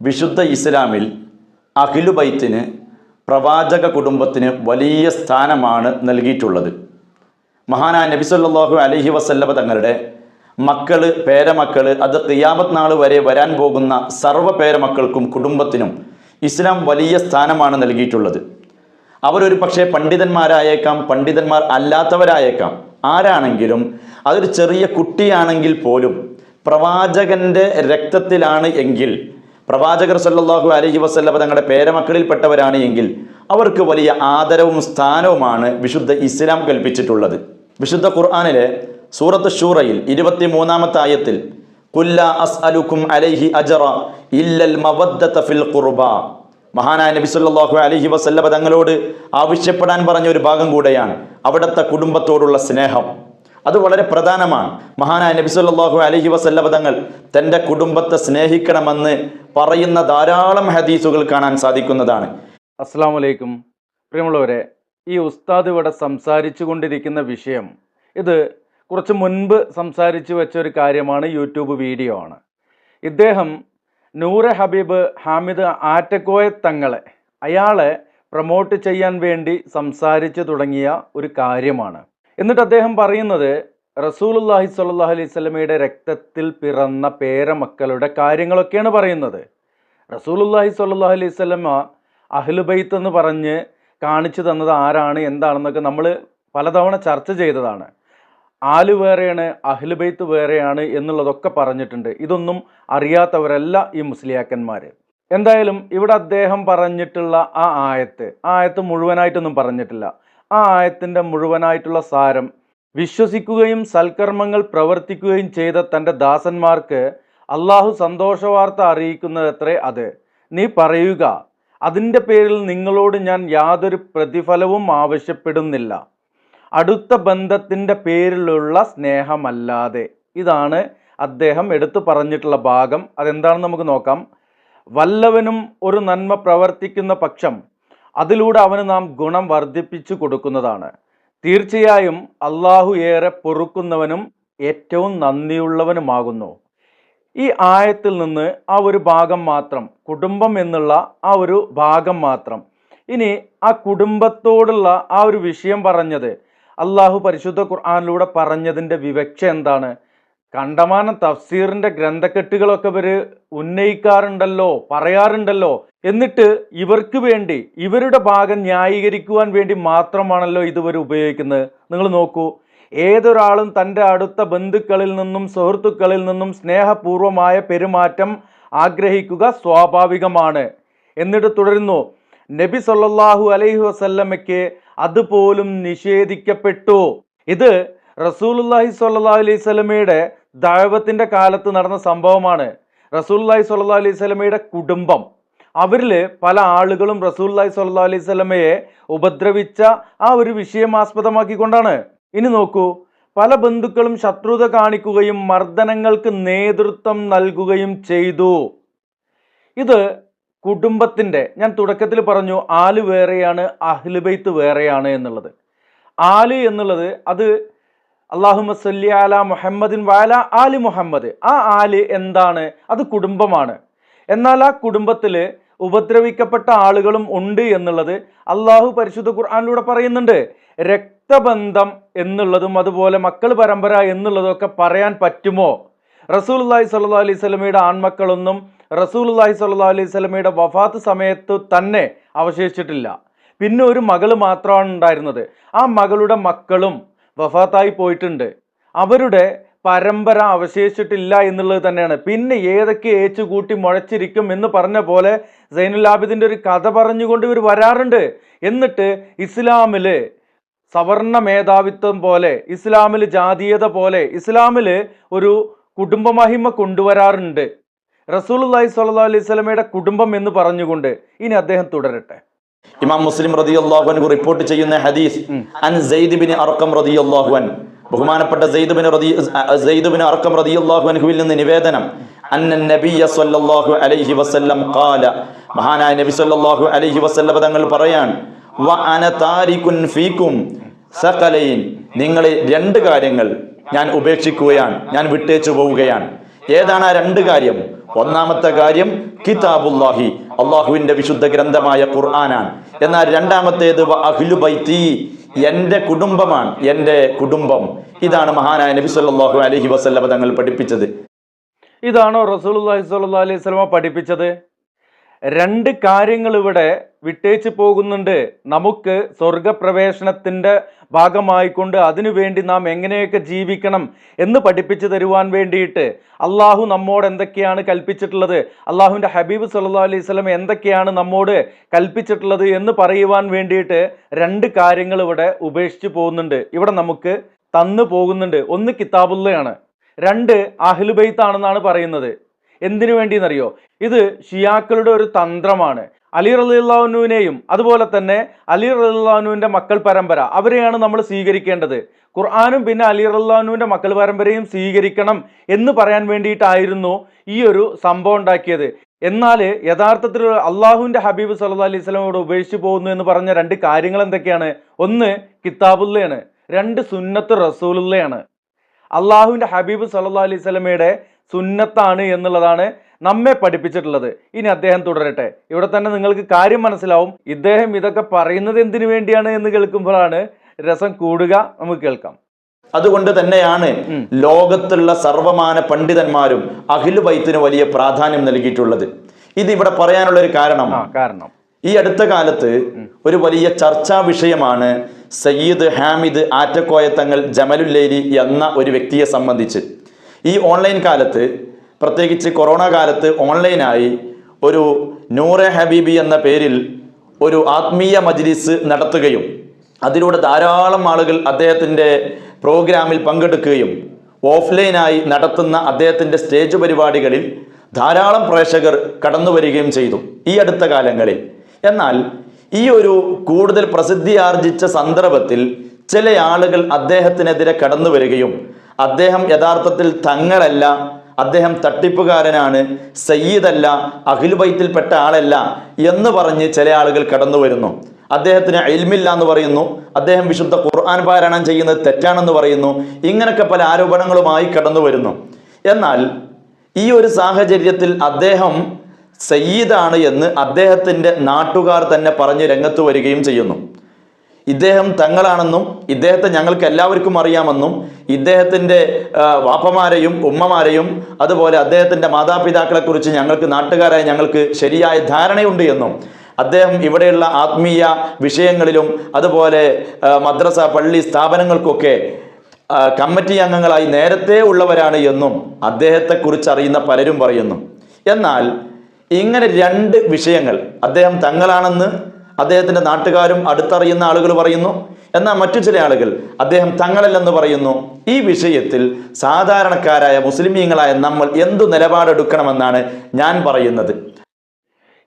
വിശുദ്ധ ഇസ്ലാമിൽ അഖിലുബൈത്തിന് പ്രവാചക കുടുംബത്തിന് വലിയ സ്ഥാനമാണ് നൽകിയിട്ടുള്ളത്. മഹാനാ നബി സല്ലല്ലാഹു അലൈഹി വസല്ലമ തങ്ങളുടെ മക്കൾ പേരമക്കൾ അത് ഖിയാമത്ത് നാൾ വരെ വരാൻ പോകുന്ന സർവ പേരമക്കൾക്കും കുടുംബത്തിനും ഇസ്ലാം വലിയ സ്ഥാനമാണ് നൽകിയിട്ടുള്ളത്. അവരൊരു പക്ഷേ പണ്ഡിതന്മാരായേക്കാം പണ്ഡിതന്മാർ അല്ലാത്തവരായേക്കാം. ആരാണെങ്കിലും അതൊരു ചെറിയ കുട്ടിയാണെങ്കിൽ പോലും പ്രവാചകന്റെ രക്തത്തിലാണ് എങ്കിൽ പ്രവാചകർ സല്ലാഹു അലഹി വസല്ലമ തങ്ങളുടെ പേരമക്കളിൽപ്പെട്ടവരാണ് എങ്കിൽ അവർക്ക് വലിയ ആദരവും സ്ഥാനവുമാണ് വിശുദ്ധ ഇസ്ലാം കൽപ്പിച്ചിട്ടുള്ളത്. വിശുദ്ധ ഖുർആാനിലെ സൂറത്ത് ഷൂറയിൽ ഇരുപത്തി മൂന്നാമത്തെ ആയത്തിൽ അലൈഹി ഇല്ലൽ ഫിൽ ഖുർബ മഹാനായ നബി സല്ലല്ലാഹു അലൈഹി വസല്ലമ തങ്ങളോട് ആവശ്യപ്പെടാൻ പറഞ്ഞ ഒരു ഭാഗം കൂടെയാണ് അവിടുത്തെ കുടുംബത്തോടുള്ള സ്നേഹം. അത് വളരെ പ്രധാനമാണ്. മഹാനായ നബി സല്ലല്ലാഹു അലൈഹി വസല്ലമ തങ്ങൾ തന്റെ കുടുംബത്തെ സ്നേഹിക്കണമെന്ന് പറയുന്ന ധാരാളം ഹദീസുകൾ കാണാൻ സാധിക്കുന്നതാണ്. അസ്സാം വലൈക്കും പ്രിയമുള്ളവരെ ഈ ഉസ്താദ് ഇവിടെ സംസാരിച്ചു കൊണ്ടിരിക്കുന്ന വിഷയം ഇത് കുറച്ച് മുൻപ് സംസാരിച്ചു വെച്ച ഒരു കാര്യമാണ് യൂട്യൂബ് വീഡിയോ ആണ്. ഇദ്ദേഹം നൂറ് ഹബീബ് ഹാമിദ് ആറ്റക്കോയ തങ്ങളെ അയാളെ പ്രൊമോട്ട് ചെയ്യാൻ വേണ്ടി സംസാരിച്ചു തുടങ്ങിയ ഒരു കാര്യമാണ്. എന്നിട്ട് അദ്ദേഹം പറയുന്നത് റസൂലുല്ലാഹി സ്വല്ലല്ലാഹു അലൈഹി സ്വലമയുടെ രക്തത്തിൽ പിറന്ന പേരമക്കളുടെ കാര്യങ്ങളൊക്കെയാണ് പറയുന്നത്. റസൂലുല്ലാഹി സ്വല്ലല്ലാഹു അലൈഹി സ്വലമ അഹ്ലുബൈത്ത് എന്ന് പറഞ്ഞ് കാണിച്ചു തന്നത് ആരാണ് എന്താണെന്നൊക്കെ നമ്മൾ പലതവണ ചർച്ച ചെയ്തതാണ്. ആൽ വേറെയാണ് അഹ്ലുബൈത്ത് വേറെയാണ് എന്നുള്ളതൊക്കെ പറഞ്ഞിട്ടുണ്ട്. ഇതൊന്നും അറിയാത്തവരല്ല ഈ മുസ്ലിയാക്കന്മാർ. എന്തായാലും ഇവിടെ അദ്ദേഹം പറഞ്ഞിട്ടുള്ള ആ ആയത്ത് ആ ആയത്ത് മുഴുവനായിട്ടൊന്നും പറഞ്ഞിട്ടില്ല. ആ ആയത്തിന്റെ മുഴുവനായിട്ടുള്ള സാരം വിശ്വസിക്കുകയും സൽക്കർമ്മങ്ങൾ പ്രവർത്തിക്കുകയും ചെയ്ത തന്റെ ദാസന്മാർക്ക് അള്ളാഹു സന്തോഷവാർത്ത അറിയിക്കുന്നതത്രേ അത്. നീ പറയുക അതിന്റെ പേരിൽ നിങ്ങളോട് ഞാൻ യാതൊരു പ്രതിഫലവും ആവശ്യപ്പെടുന്നില്ല. അടുത്ത ബന്ധത്തിന്റെ പേരിലുള്ള സ്നേഹമല്ലാതെ. ഇതാണ് അദ്ദേഹം എടുത്തു പറഞ്ഞിട്ടുള്ള ഭാഗം. അതെന്താണെന്ന് നമുക്ക് നോക്കാം. വല്ലവനും ഒരു നന്മ പ്രവർത്തിക്കുന്ന പക്ഷം അതിലൂടെ അവന് നാം ഗുണം വർദ്ധിപ്പിച്ചു കൊടുക്കുന്നതാണ്. തീർച്ചയായും അള്ളാഹു ഏറെ പൊറുക്കുന്നവനും ഏറ്റവും നന്ദിയുള്ളവനുമാകുന്നു. ഈ ആയത്തിൽ നിന്ന് ആ ഒരു ഭാഗം മാത്രം കുടുംബം എന്നുള്ള ആ ഒരു ഭാഗം മാത്രം. ഇനി ആ കുടുംബത്തോടുള്ള ആ ഒരു വിഷയം പറഞ്ഞത് അള്ളാഹു പരിശുദ്ധ ഖുർആാനിലൂടെ പറഞ്ഞതിന്റെ വിവക്ഷ എന്താണ്? കണ്ടമാനം തഫ്സീറിന്റെ ഗ്രന്ഥക്കെട്ടുകളൊക്കെ ഇവർ ഉന്നയിക്കാറുണ്ടല്ലോ പറയാറുണ്ടല്ലോ. എന്നിട്ട് ഇവർക്ക് വേണ്ടി ഇവരുടെ ഭാഗം ന്യായീകരിക്കുവാൻ വേണ്ടി മാത്രമാണല്ലോ ഇതുവർ ഉപയോഗിക്കുന്നത്. നിങ്ങൾ നോക്കൂ ഏതൊരാളും തന്റെ അടുത്ത ബന്ധുക്കളിൽ നിന്നും സുഹൃത്തുക്കളിൽ നിന്നും സ്നേഹപൂർവമായ പെരുമാറ്റം ആഗ്രഹിക്കുക സ്വാഭാവികമാണ്. എന്നിട്ട് തുടരുന്നു നബി സല്ലല്ലാഹു അലൈഹി വസല്ലമയ്ക്ക് അതുപോലും നിഷേധിക്കപ്പെട്ടു. ഇത് റസൂലുല്ലാഹി സ്വല്ലാ അലൈഹി സ്വലമയുടെ ദൈവത്തിന്റെ കാലത്ത് നടന്ന സംഭവമാണ്. റസൂല്ലാഹി സ്വല്ലാ അലൈഹി സ്വലമയുടെ കുടുംബം. അവരിൽ പല ആളുകളും റസൂല്ലാഹി സ്വല്ലാ അലൈഹി സ്വലമയെ ഉപദ്രവിച്ച ആ ഒരു വിഷയം ആസ്പദമാക്കിക്കൊണ്ടാണ്. ഇനി നോക്കൂ പല ബന്ധുക്കളും ശത്രുത കാണിക്കുകയും മർദ്ദനങ്ങൾക്ക് നേതൃത്വം നൽകുകയും ചെയ്തു. ഇത് കുടുംബത്തിന്റെ ഞാൻ തുടക്കത്തിൽ പറഞ്ഞു ആൽ വേറെയാണ് അഹ്ലുബൈത്ത് വേറെയാണ് എന്നുള്ളത്. ആൽ എന്നുള്ളത് അത് അള്ളാഹുമ സല്ലി അല മുഹമ്മദിൻ വാല ആലി മുഹമ്മദ്. ആ ആൽ എന്താണ്? അത് കുടുംബമാണ്. എന്നാൽ ആ കുടുംബത്തിൽ ഉപദ്രവിക്കപ്പെട്ട ആളുകളും ഉണ്ട് എന്നുള്ളത് അള്ളാഹു പരിശുദ്ധ ഖുർആാനിലൂടെ പറയുന്നുണ്ട്. രക്തബന്ധം എന്നുള്ളതും അതുപോലെ മക്കൾ പരമ്പര എന്നുള്ളതൊക്കെ പറയാൻ പറ്റുമോ? റസൂലുല്ലാഹി സല്ലാ അലൈഹി സ്വലമയുടെ ആൺമക്കളൊന്നും റസൂലുല്ലാഹി സല്ലാ അലൈഹി സ്വലമയുടെ വഫാത്ത് സമയത്ത് തന്നെ അവശേഷിച്ചിട്ടില്ല. പിന്നെ ഒരു മകൾ മാത്രമാണ് ഉണ്ടായിരുന്നത്. ആ മകളുടെ മക്കളും വഫാത്തായി പോയിട്ടുണ്ട്. അവരുടെ പരമ്പര അവശേഷിച്ചിട്ടില്ല എന്നുള്ളത് തന്നെയാണ്. പിന്നെ ഏതൊക്കെ ഏച്ചു കൂട്ടി മുഴച്ചിരിക്കും എന്ന് പറഞ്ഞ പോലെ സൈനുൽ ആബിദിന്റെ ഒരു കഥ പറഞ്ഞുകൊണ്ട് ഇവർ വരാറുണ്ട്. എന്നിട്ട് ഇസ്ലാമിൽ സവർണ മേധാവിത്വം പോലെ ഇസ്ലാമിൽ ജാതീയത പോലെ ഇസ്ലാമിൽ ഒരു കുടുംബമഹിമ കൊണ്ടുവരാറുണ്ട്. റസൂലുള്ളാഹി സ്വല്ലാ അലൈഹി സ്വലമയുടെ കുടുംബം എന്ന് പറഞ്ഞുകൊണ്ട്. ഇനി അദ്ദേഹം തുടരട്ടെ. ഇമാം മുസ്ലിം റളിയല്ലാഹു അൻഹു റിപ്പോർട്ട് ചെയ്യുന്ന ഹദീസ് അൻ സെയ്ദ് ബിൻ അർക്കം റളിയല്ലാഹു അൻ ബഹുമാനപ്പെട്ട സെയ്ദ് ഇബ്നു റതി സെയ്ദ് ഇബ്നു അർക്കം റളിയല്ലാഹു അൻഹുവിൽ നിന്ന് നിവേദനം. അന്ന നബിയ സല്ലല്ലാഹു അലൈഹി വസല്ലം ഖാല. മഹാനായ നബി സല്ലല്ലാഹു അലൈഹി വസല്ലം തങ്ങൾ പറയാൻ വ അന താരികുൻ ഫീകും സഖലൈൻ. നിങ്ങൾ രണ്ട് കാര്യങ്ങൾ ഞാൻ ഉപേക്ഷിക്കുകയാണ് ഞാൻ വിട്ടേച്ചു പോവുകയാണ്. ഏതാണ് ആ രണ്ട് കാര്യം? ഒന്നാമത്തെ കാര്യം കിതാബുല്ലാഹി. അള്ളാഹുവിന്റെ വിശുദ്ധ ഗ്രന്ഥമായ ഖുർആനാണ്. എന്നാൽ രണ്ടാമത്തേത് വ അഹ്ലു ബൈത്തി എന്റെ കുടുംബമാണ് എന്റെ കുടുംബം. ഇതാണ് മഹാനായ നബി സല്ലാഹു അലഹി വസല്ലമ തങ്ങൾ പഠിപ്പിച്ചത്. ഇതാണോ സ്വല്ലല്ലാഹു അലൈഹി വസല്ലമ പഠിപ്പിച്ചത്? രണ്ട് കാര്യങ്ങൾ ഇവിടെ വിട്ടേച്ച് പോകുന്നുണ്ട്. നമുക്ക് സ്വർഗപ്രവേശനത്തിന്റെ ഭാഗമായിക്കൊണ്ട് അതിനുവേണ്ടി നാം എങ്ങനെയൊക്കെ ജീവിക്കണം എന്ന് പഠിപ്പിച്ചു തരുവാൻ വേണ്ടിയിട്ട് അള്ളാഹു നമ്മോട് എന്തൊക്കെയാണ് കൽപ്പിച്ചിട്ടുള്ളത്? അള്ളാഹുവിന്റെ ഹബീബ് സല്ലാ അലൈഹി സ്വലം എന്തൊക്കെയാണ് നമ്മോട് കൽപ്പിച്ചിട്ടുള്ളത് എന്ന് പറയുവാൻ വേണ്ടിയിട്ട് രണ്ട് കാര്യങ്ങൾ ഇവിടെ ഉപേക്ഷിച്ച് പോകുന്നുണ്ട്. ഇവിടെ നമുക്ക് തന്നു പോകുന്നുണ്ട്. ഒന്ന് കിതാബുള്ളയാണ്. രണ്ട് അഹ്ലുബൈത്താണെന്നാണ് പറയുന്നത്. എന്തിനു വേണ്ടിയെന്നറിയോ? ഇത് ഷിയാക്കളുടെ ഒരു തന്ത്രമാണ്. അലി റലിള്ളാഹുനുവിനെയും അതുപോലെ തന്നെ അലി റലിള്ളാഹുനുവിന്റെ മക്കൾ പരമ്പര അവരെയാണ് നമ്മൾ സ്വീകരിക്കേണ്ടത്. ഖുർആാനും പിന്നെ അലി റലിള്ളാഹുവിന്റെ മക്കൾ പരമ്പരയും സ്വീകരിക്കണം എന്ന് പറയാൻ വേണ്ടിയിട്ടായിരുന്നു ഈ ഒരു സംഭവം ഉണ്ടാക്കിയത്. എന്നാൽ യഥാർത്ഥത്തിൽ അള്ളാഹുവിന്റെ ഹബീബ് സല്ലാ അലൈഹി സ്വലമോട് ഉപേക്ഷിച്ച് പോകുന്നു എന്ന് പറഞ്ഞ രണ്ട് കാര്യങ്ങൾ എന്തൊക്കെയാണ്? ഒന്ന് കിതാബുള്ളയാണ്. രണ്ട് സുന്നത്ത് റസൂലുള്ളയാണ്. അള്ളാഹുവിന്റെ ഹബീബ് സല്ലാ അലൈഹി സ്വലമയുടെ സുന്നത്താണ് എന്നുള്ളതാണ് നമ്മെ പഠിപ്പിച്ചിട്ടുള്ളത്. ഇനി അദ്ദേഹം തുടരട്ടെ. ഇവിടെ തന്നെ നിങ്ങൾക്ക് കാര്യം മനസ്സിലാവും. ഇദ്ദേഹം ഇതൊക്കെ പറയുന്നത് എന്തിനു വേണ്ടിയാണ് എന്ന് കേൾക്കുമ്പോഴാണ് രസം കൂടുക. നമുക്ക് കേൾക്കാം. അതുകൊണ്ട് തന്നെയാണ് ലോകത്തുള്ള സർവമാന പണ്ഡിതന്മാരും അഖിലു ബൈത്തിന് വലിയ പ്രാധാന്യം നൽകിയിട്ടുള്ളത്. ഇത് ഇവിടെ പറയാനുള്ള ഒരു കാരണം കാരണം. ഈ അടുത്ത കാലത്ത് ഒരു വലിയ ചർച്ചാ വിഷയമാണ് സയ്യിദ് ഹാമിദ് ആറ്റക്കോയ തങ്ങൾ ജമലുല്ലേരി എന്ന ഒരു വ്യക്തിയെ സംബന്ധിച്ച്. ഈ ഓൺലൈൻ കാലത്ത് പ്രത്യേകിച്ച് കൊറോണ കാലത്ത് ഓൺലൈനായി ഒരു നൂറെ ഹബീബി എന്ന പേരിൽ ഒരു ആത്മീയ മജ്ലിസ് നടത്തുകയും അതിലൂടെ ധാരാളം ആളുകൾ അദ്ദേഹത്തിന്റെ പ്രോഗ്രാമിൽ പങ്കെടുക്കുകയും ഓഫ്ലൈനായി നടത്തുന്ന അദ്ദേഹത്തിന്റെ സ്റ്റേജ് പരിപാടികളിൽ ധാരാളം പ്രേക്ഷകർ കടന്നു വരികയും ചെയ്തു ഈ അടുത്ത കാലങ്ങളിൽ. എന്നാൽ ഈ ഒരു കൂടുതൽ പ്രസിദ്ധി ആർജിച്ച സന്ദർഭത്തിൽ ചില ആളുകൾ അദ്ദേഹത്തിനെതിരെ കടന്നു വരികയും അദ്ദേഹം യഥാർത്ഥത്തിൽ തങ്ങളല്ല അദ്ദേഹം തട്ടിപ്പുകാരനാണ് സയ്യിദല്ല അഖിലുബൈത്തിൽപ്പെട്ട ആളല്ല എന്ന് പറഞ്ഞ് ചില ആളുകൾ കടന്നു വരുന്നു. അദ്ദേഹത്തിന് എൽമില്ല എന്ന് പറയുന്നു. അദ്ദേഹം വിശുദ്ധ ഖുർആൻ പാരായണം ചെയ്യുന്നത് തെറ്റാണെന്ന് പറയുന്നു. ഇങ്ങനൊക്കെ പല ആരോപണങ്ങളുമായി കടന്നു വരുന്നു. എന്നാൽ ഈ ഒരു സാഹചര്യത്തിൽ അദ്ദേഹം സയ്യിദാണ് എന്ന് അദ്ദേഹത്തിന്റെ നാട്ടുകാർ തന്നെ പറഞ്ഞ് രംഗത്ത് വരികയും ചെയ്യുന്നു. ഇദ്ദേഹം തങ്ങളാണെന്നും ഇദ്ദേഹത്തെ ഞങ്ങൾക്ക് എല്ലാവർക്കും അറിയാമെന്നും ഇദ്ദേഹത്തിന്റെ വാപ്പമാരെയും ഉമ്മമാരെയും അതുപോലെ അദ്ദേഹത്തിന്റെ മാതാപിതാക്കളെക്കുറിച്ച് ഞങ്ങൾക്ക് നാട്ടുകാരായ ഞങ്ങൾക്ക് ശരിയായ ധാരണയുണ്ട് എന്നും അദ്ദേഹം ഇവിടെയുള്ള ആത്മീയ വിഷയങ്ങളിലും അതുപോലെ മദ്രസ പള്ളി സ്ഥാപനങ്ങൾക്കൊക്കെ കമ്മിറ്റി അംഗങ്ങളായി നേരത്തെ ഉള്ളവരാണ് എന്നും അദ്ദേഹത്തെക്കുറിച്ച് അറിയുന്ന പലരും പറയുന്നു. എന്നാൽ ഇങ്ങനെ രണ്ട് വിഷയങ്ങൾ അദ്ദേഹം തങ്ങളാണെന്ന് അദ്ദേഹത്തിന്റെ നാട്ടുകാരും അടുത്തറിയുന്ന ആളുകൾ പറയുന്നു. എന്നാൽ മറ്റു ചില ആളുകൾ അദ്ദേഹം തങ്ങളല്ലെന്ന് പറയുന്നു. ഈ വിഷയത്തിൽ സാധാരണക്കാരായ മുസ്ലിമീങ്ങളായ നമ്മൾ എന്തു നിലപാടെടുക്കണമെന്നാണ് ഞാൻ പറയുന്നത്.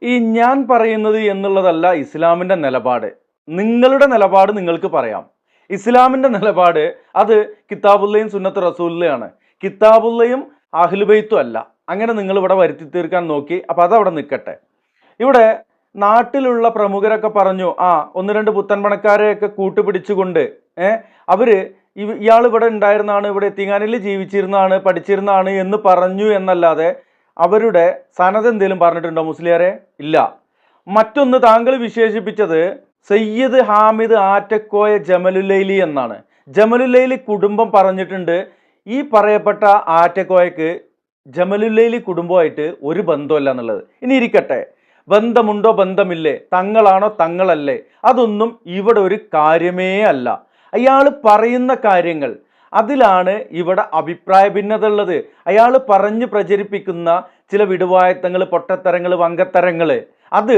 ഈ ഞാൻ പറയുന്നത് എന്നുള്ളതല്ല ഇസ്ലാമിന്റെ നിലപാട്. നിങ്ങളുടെ നിലപാട് നിങ്ങൾക്ക് പറയാം. ഇസ്ലാമിന്റെ നിലപാട് അത് കിതാബുല്ലയും സുന്നത്ത് റസൂല്ലയാണ്. കിതാബുല്ലയും അഹ്ലുബൈത്തും അല്ല. അങ്ങനെ നിങ്ങൾ ഇവിടെ വരുത്തി തീർക്കാൻ നോക്കി അപ്പോൾ അതവിടെ നിൽക്കട്ടെ. ഇവിടെ നാട്ടിലുള്ള പ്രമുഖരൊക്കെ പറഞ്ഞു ആ ഒന്ന് രണ്ട് പുത്തൻ പണക്കാരെയൊക്കെ കൂട്ടുപിടിച്ചുകൊണ്ട് ഏഹ് അവർ ഇയാൾ ഇവിടെ ഉണ്ടായിരുന്നാണ് ഇവിടെ എത്തിങ്ങാനിൽ ജീവിച്ചിരുന്നാണ് പഠിച്ചിരുന്നാണ് എന്ന് പറഞ്ഞു എന്നല്ലാതെ അവരുടെ സനത് എന്തെങ്കിലും പറഞ്ഞിട്ടുണ്ടോ മുസ്ലിയാരെ? ഇല്ല. മറ്റൊന്ന് താങ്കൾ വിശേഷിപ്പിച്ചത് സയ്യിദ് ഹാമിദ് ആറ്റക്കോയ ജമലുലൈലി എന്നാണ്. ജമലുലൈലി കുടുംബം പറഞ്ഞിട്ടുണ്ട് ഈ പറയപ്പെട്ട ആറ്റക്കോയക്ക് ജമലുലൈലി കുടുംബമായിട്ട് ഒരു ബന്ധമല്ല എന്നുള്ളത്. ഇനി ഇരിക്കട്ടെ. ബന്ധമുണ്ടോ ബന്ധമില്ലേ? തങ്ങളാണോ തങ്ങളല്ലേ? അതൊന്നും ഇവിടെ ഒരു കാര്യമേ അല്ല. അയാൾ പറയുന്ന കാര്യങ്ങൾ അതിലാണ് ഇവിടെ അഭിപ്രായ ഭിന്നത ഉള്ളത്. അയാൾ പറഞ്ഞു പ്രചരിപ്പിക്കുന്ന ചില വിടുവായത്തങ്ങൾ പൊട്ടത്തരങ്ങൾ വങ്കത്തരങ്ങൾ അത്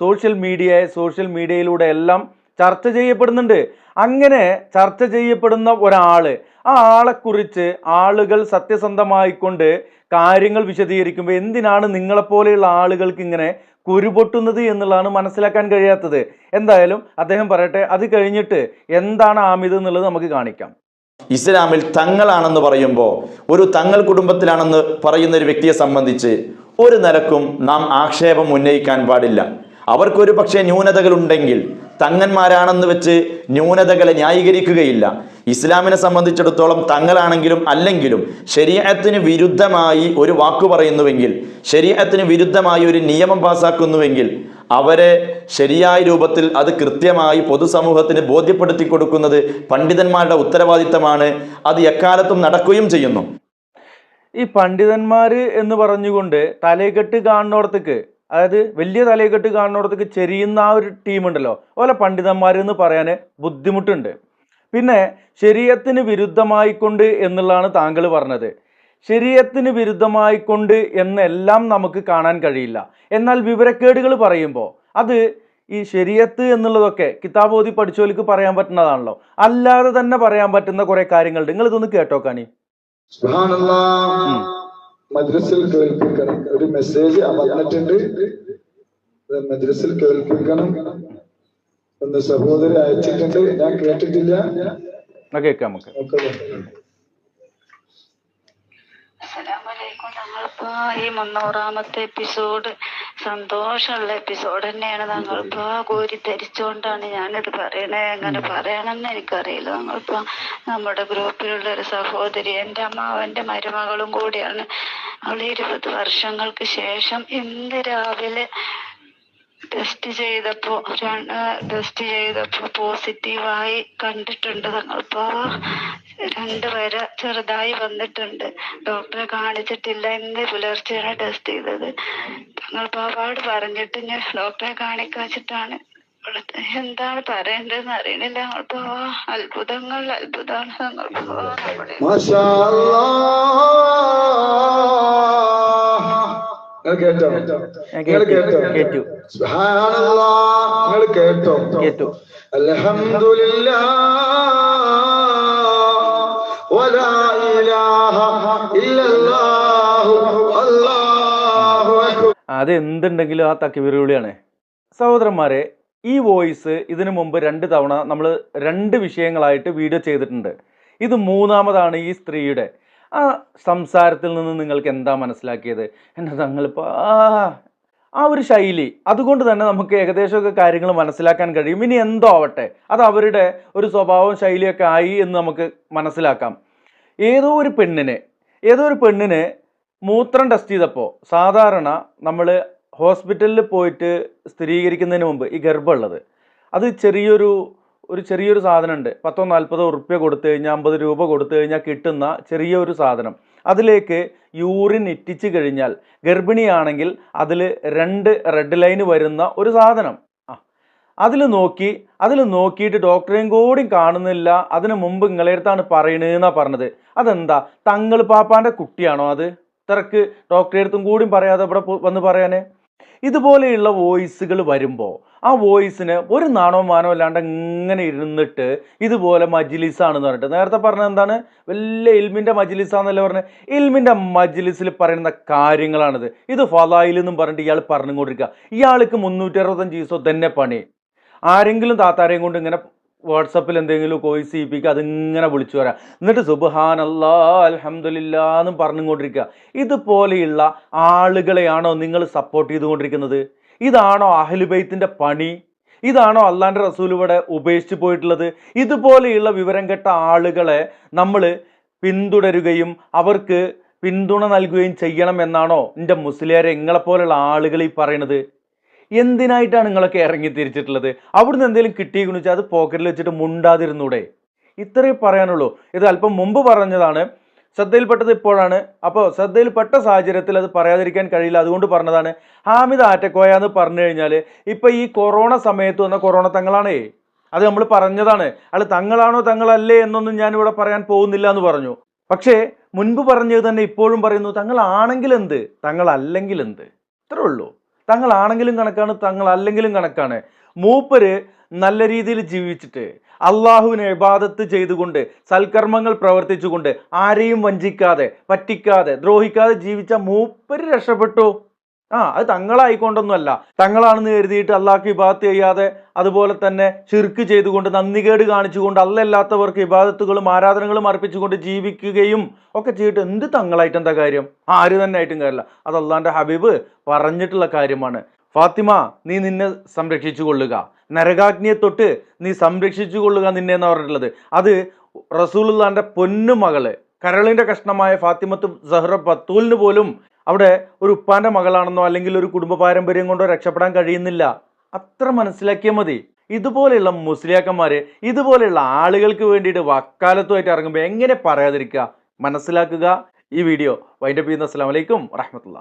സോഷ്യൽ മീഡിയ സോഷ്യൽ മീഡിയയിലൂടെ എല്ലാം ചർച്ച ചെയ്യപ്പെടുന്നുണ്ട്. അങ്ങനെ ചർച്ച ചെയ്യപ്പെടുന്ന ഒരാൾ ആ ആളെക്കുറിച്ച് ആളുകൾ സത്യസന്ധമായിക്കൊണ്ട് കാര്യങ്ങൾ വിശദീകരിക്കുമ്പോൾ എന്തിനാണ് നിങ്ങളെപ്പോലെയുള്ള ആളുകൾക്ക് ഇങ്ങനെ കുരുപൊട്ടുന്നത് എന്നുള്ളതാണ് മനസ്സിലാക്കാൻ കഴിയാത്തത്. എന്തായാലും അദ്ദേഹം പറയട്ടെ അത് കഴിഞ്ഞിട്ട് എന്താണ് ആമിത് എന്നുള്ളത് നമുക്ക് കാണിക്കാം. ഇസ്ലാമിൽ തങ്ങളാണെന്ന് പറയുമ്പോൾ ഒരു തങ്ങൾ കുടുംബത്തിലാണെന്ന് പറയുന്ന ഒരു വ്യക്തിയെ സംബന്ധിച്ച് ഒരു നിലക്കും നാം ആക്ഷേപം ഉന്നയിക്കാൻ പാടില്ല. അവർക്കൊരു പക്ഷേ ന്യൂനതകൾ ഉണ്ടെങ്കിൽ തങ്ങന്മാരാണെന്ന് വെച്ച് ന്യൂനതകളെ ന്യായീകരിക്കുകയില്ല. ഇസ്ലാമിനെ സംബന്ധിച്ചിടത്തോളം തങ്ങളാണെങ്കിലും അല്ലെങ്കിലും ശരീരത്തിന് വിരുദ്ധമായി ഒരു വാക്കു പറയുന്നുവെങ്കിൽ ശരീരത്തിന് വിരുദ്ധമായി ഒരു നിയമം പാസാക്കുന്നുവെങ്കിൽ അവരെ ശരിയായ രൂപത്തിൽ അത് കൃത്യമായി പൊതുസമൂഹത്തിന് ബോധ്യപ്പെടുത്തി കൊടുക്കുന്നത് പണ്ഡിതന്മാരുടെ ഉത്തരവാദിത്തമാണ്. അത് എക്കാലത്തും നടക്കുകയും ചെയ്യുന്നു. ഈ പണ്ഡിതന്മാര് എന്ന് പറഞ്ഞുകൊണ്ട് തലയെക്കെട്ട് കാണുന്നിടത്തേക്ക് അതായത് വലിയ തലയെക്കെട്ട് കാണുന്നിടത്തേക്ക് ചെരിയുന്ന ആ ഒരു ടീമുണ്ടല്ലോ. അതുപോലെ പണ്ഡിതന്മാർ എന്ന് പറയാൻ ബുദ്ധിമുട്ടുണ്ട്. പിന്നെ ശരീരത്തിന് വിരുദ്ധമായിക്കൊണ്ട് എന്നുള്ളതാണ് താങ്കൾ പറഞ്ഞത്. ശരീരത്തിന് വിരുദ്ധമായിക്കൊണ്ട് എന്നെല്ലാം നമുക്ക് കാണാൻ കഴിയില്ല. എന്നാൽ വിവരക്കേടുകൾ പറയുമ്പോൾ അത് ഈ ശരീരത്ത് എന്നുള്ളതൊക്കെ കിതാബ് ഓതി പഠിച്ചവർക്ക് പറയാൻ പറ്റുന്നതാണല്ലോ. അല്ലാതെ തന്നെ പറയാൻ പറ്റുന്ന കുറെ കാര്യങ്ങളുണ്ട്. നിങ്ങൾ ഇതൊന്ന് കേട്ടോ കാണി സുബ്ഹാനല്ലാ മദ്രസിൽ കേൾപ്പിക്കണം. ഒരു മെസ്സേജ് വന്നിട്ടുണ്ട്. മദ്രസിൽ കേൾപ്പിക്കണം ഒന്ന് സഹോദരി അയച്ചിട്ടുണ്ട്. ഞാൻ കേട്ടിട്ടില്ല. കേൾക്കാം നമുക്ക്. നോക്കാം. അസ്സലാമലൈക്കും. ഞങ്ങളിപ്പോ ഈ മുന്നൂറാമത്തെ എപ്പിസോഡ് സന്തോഷമുള്ള എപ്പിസോഡ് തന്നെയാണ്. ഞങ്ങളിപ്പോ കോരി ധരിച്ചുകൊണ്ടാണ് ഞാനിത് പറയണേ. എങ്ങനെ പറയണമെന്ന് എനിക്കറിയില്ല. ഞങ്ങളിപ്പോ നമ്മുടെ ഗ്രൂപ്പിലുള്ള ഒരു സഹോദരി എന്റെ അമ്മാവന്റെ മരുമകളും കൂടിയാണ് അവൾ ഇരുപത് വർഷങ്ങൾക്ക് ശേഷം ഇന്ന് രാവിലെ ടെസ്റ്റ് ചെയ്തപ്പോ ടെസ്റ്റ് ചെയ്തപ്പോ പോസിറ്റീവായി കണ്ടിട്ടുണ്ട് തങ്ങളിപ്പോ രണ്ട് വര ചെറുതായി വന്നിട്ടുണ്ട്. ഡോക്ടറെ കാണിച്ചിട്ടില്ല ഇന്ന് പുലർച്ചെയാണ് ടെസ്റ്റ് ചെയ്തത്. തങ്ങൾ പാവാട് പറഞ്ഞിട്ട് ഞാൻ ഡോക്ടറെ കാണിക്കാച്ചിട്ടാണ് എന്താണ് പറയേണ്ടതെന്ന് അറിയണില്ല. അത്ഭുതങ്ങൾ അത്ഭുതമാണ് കേട്ടോ? നിങ്ങൾ കേട്ടു നിങ്ങൾ കേട്ടോ? കേട്ടു. അൽഹംദുലില്ലാ. വലാ ഇലാഹ ഇല്ലല്ലാഹു അല്ലാഹു അക്ബർ. അത് എന്തുണ്ടെങ്കിലും ആ തക്കിവീർ വിളിയാണ് സഹോദരന്മാരെ ഈ വോയിസ് ഇതിനു മുമ്പ് രണ്ട് തവണ നമ്മൾ രണ്ട് വിഷയങ്ങളായിട്ട് വീഡിയോ ചെയ്തിട്ടുണ്ട്. ഇത് മൂന്നാമതാണ് ഈ സ്ത്രീയുടെ. ആ സംസാരത്തിൽ നിന്ന് നിങ്ങൾക്ക് എന്താ മനസ്സിലാക്കിയത്? എന്നെ തങ്ങളിപ്പോൾ ആ ആ ഒരു ശൈലി. അതുകൊണ്ട് തന്നെ നമുക്ക് ഏകദേശമൊക്കെ കാര്യങ്ങൾ മനസ്സിലാക്കാൻ കഴിയും. ഇനി എന്തോ ആവട്ടെ. അത് അവരുടെ ഒരു സ്വഭാവം ശൈലിയൊക്കെ ആയി എന്ന് നമുക്ക് മനസ്സിലാക്കാം. ഏതോ ഒരു പെണ്ണിന് ഏതോ ഒരു പെണ്ണിന് മൂത്രം ടെസ്റ്റ് ചെയ്തപ്പോൾ സാധാരണ നമ്മൾ ഹോസ്പിറ്റലിൽ പോയിട്ട് സ്ഥിരീകരിക്കുന്നതിന് മുമ്പ് ഈ ഗർഭമുള്ളത്. അത് ചെറിയൊരു ഒരു ചെറിയൊരു സാധനമുണ്ട്. പത്തോ നാൽപ്പതോ ഉറുപ്പ്യ കൊടുത്തു കഴിഞ്ഞാൽ അമ്പത് രൂപ കൊടുത്തു കഴിഞ്ഞാൽ കിട്ടുന്ന ചെറിയൊരു സാധനം. അതിലേക്ക് യൂറിൻ ഇറ്റിച്ച് കഴിഞ്ഞാൽ ഗർഭിണിയാണെങ്കിൽ അതിൽ രണ്ട് റെഡ് ലൈന് വരുന്ന ഒരു സാധനം. ആ അതിൽ നോക്കി അതിൽ നോക്കിയിട്ട് ഡോക്ടറെയും കൂടി കാണുന്നില്ല. അതിന് മുമ്പ് നിങ്ങളെ അടുത്താണ് പറയണതെന്നാണ് പറഞ്ഞത്. അതെന്താ? തങ്ങൾ പാപ്പാന്റെ കുട്ടിയാണോ അത്? ഇത്രക്ക് ഡോക്ടറെ അടുത്തും കൂടി പറയാതെ ഇവിടെ വന്ന് പറയാന്? ഇതുപോലെയുള്ള വോയിസുകൾ വരുമ്പോൾ ആ വോയിസിന് ഒരു നാണോ മാനോ അല്ലാണ്ട് ഇങ്ങനെ ഇരുന്നിട്ട് ഇതുപോലെ മജ്ലിസാണെന്ന് പറഞ്ഞിട്ട് നേരത്തെ പറഞ്ഞ എന്താണ്? വലിയ ഇൽമിന്റെ മജ്ലിസാന്നല്ല പറഞ്ഞത് ഇൽമിന്റെ മജ്ലിസിൽ പറയുന്ന കാര്യങ്ങളാണിത്. ഇത് ഫലായിൽ എന്നും പറഞ്ഞിട്ട് ഇയാൾ പറഞ്ഞുകൊണ്ടിരിക്കുക ഇയാൾക്ക് മുന്നൂറ്റി അറുപത്തഞ്ച് ദിവസം തന്നെ പണി. ആരെങ്കിലും താത്താരെയും കൊണ്ട് ഇങ്ങനെ വാട്സപ്പിൽ എന്തെങ്കിലും കോയിസ് ചെയ്യിപ്പിക്കുക അതിങ്ങനെ വിളിച്ചു വരാം. എന്നിട്ട് സുബഹാനല്ലാ അൽഹംദുലില്ലാ എന്നും പറഞ്ഞുകൊണ്ടിരിക്കുക. ഇതുപോലെയുള്ള ആളുകളെയാണോ നിങ്ങൾ സപ്പോർട്ട് ചെയ്തുകൊണ്ടിരിക്കുന്നത്? ഇതാണോ അഹ്ലുബൈത്തിന്റെ പണി? ഇതാണോ അള്ളാന്റെ റസൂൽ ഇവിടെ ഉപേക്ഷിച്ച് പോയിട്ടുള്ളത്? ഇതുപോലെയുള്ള വിവരം കെട്ട ആളുകളെ നമ്മൾ പിന്തുടരുകയും അവർക്ക് പിന്തുണ നൽകുകയും ചെയ്യണം എന്നാണോ? എന്റെ മുസ്ലിയാരെ ഇങ്ങളെപ്പോലുള്ള ആളുകൾ ഈ പറയണത് എന്തിനായിട്ടാണ് നിങ്ങളൊക്കെ ഇറങ്ങി തിരിച്ചിട്ടുള്ളത്? അവിടുന്ന് എന്തെങ്കിലും കിട്ടിയെന്ന് വെച്ചാൽ അത് പോക്കറ്റിൽ വെച്ചിട്ട് മുണ്ടാതിരുന്നൂടെ? ഇത്രേ പറയാനുള്ളൂ. ഇത് അല്പം മുമ്പ് പറഞ്ഞതാണ്. ശ്രദ്ധയിൽപ്പെട്ടത് ഇപ്പോഴാണ്. അപ്പോൾ ശ്രദ്ധയിൽപ്പെട്ട സാഹചര്യത്തിൽ അത് പറയാതിരിക്കാൻ കഴിയില്ല. അതുകൊണ്ട് പറഞ്ഞതാണ് ഹാമിദ് ആറ്റക്കോയ എന്ന് പറഞ്ഞു കഴിഞ്ഞാൽ ഇപ്പം ഈ കൊറോണ സമയത്ത് വന്ന കൊറോണ തങ്ങളാണേ. അത് നമ്മൾ പറഞ്ഞതാണ്. അയാൾ തങ്ങളാണോ തങ്ങളല്ലേ എന്നൊന്നും ഞാനിവിടെ പറയാൻ പോകുന്നില്ല എന്ന് പറഞ്ഞു. പക്ഷേ മുൻപ് പറഞ്ഞത് തന്നെ ഇപ്പോഴും പറയുന്നു തങ്ങളാണെങ്കിൽ എന്ത്? തങ്ങളല്ലെങ്കിൽ എന്ത്? ഇത്രേ ഉള്ളൂ. തങ്ങളാണെങ്കിലും കണക്കാണ് തങ്ങൾ അല്ലെങ്കിലും കണക്കാണ്. മൂപ്പര് നല്ല രീതിയിൽ ജീവിച്ചിട്ട് അള്ളാഹുവിനെ ഇബാദത്ത് ചെയ്തുകൊണ്ട് സൽക്കർമ്മങ്ങൾ പ്രവർത്തിച്ചുകൊണ്ട് ആരെയും വഞ്ചിക്കാതെ പറ്റിക്കാതെ ദ്രോഹിക്കാതെ ജീവിച്ച മൂപ്പര് രക്ഷപ്പെട്ടു. ആ അത് തങ്ങളായിക്കൊണ്ടൊന്നുമല്ല. തങ്ങളാണെന്ന് കരുതിയിട്ട് അള്ളാഹ്ക്ക് ഇബാദത്ത് ചെയ്യാതെ അതുപോലെ തന്നെ ഷിർക്ക് ചെയ്തുകൊണ്ട് നന്ദികേട് കാണിച്ചുകൊണ്ട് അല്ലല്ലാത്തവർക്ക് ഇബാദത്തുകളും ആരാധനകളും അർപ്പിച്ചുകൊണ്ട് ജീവിക്കുകയും ഒക്കെ ചെയ്തിട്ട് എന്ത് തങ്ങളായിട്ട് എന്താ കാര്യം? ആര് തന്നെ ആയിട്ടും കാര്യമില്ല അത് അള്ളാന്റെ ഹബീബ് പറഞ്ഞിട്ടുള്ള കാര്യമാണ്. ഫാത്തിമ നീ നിന്നെ സംരക്ഷിച്ചു കൊള്ളുക നരകാഗ്നിയെ തൊട്ട് നീ സംരക്ഷിച്ചു കൊള്ളുക നിന്നെ എന്ന് പറഞ്ഞിട്ടുള്ളത്. അത് റസൂലുള്ളാന്റെ പൊന്നു മകൾ കരളിന്റെ കഷ്ണമായ ഫാത്തിമത്ത് സഹ്റ ബത്തൂലിന് പോലും അവിടെ ഒരു ഉപ്പാന്റെ മകളാണെന്നോ അല്ലെങ്കിൽ ഒരു കുടുംബ പാരമ്പര്യം കൊണ്ടോ രക്ഷപ്പെടാൻ കഴിയുന്നില്ല. അത്ര മനസ്സിലാക്കിയാൽ മതി. ഇതുപോലെയുള്ള മുസ്ലിയാക്കന്മാർ ഇതുപോലെയുള്ള ആളുകൾക്ക് വേണ്ടിയിട്ട് വക്കാലത്തുമായിട്ട് ഇറങ്ങുമ്പോൾ എങ്ങനെ പറയാതിരിക്കുക? മനസ്സിലാക്കുക ഈ വീഡിയോ. വൈൻഡപ്പ് ചെയ്യുന്ന അസ്സാം വലൈക്കും വറഹമത്തുള്ള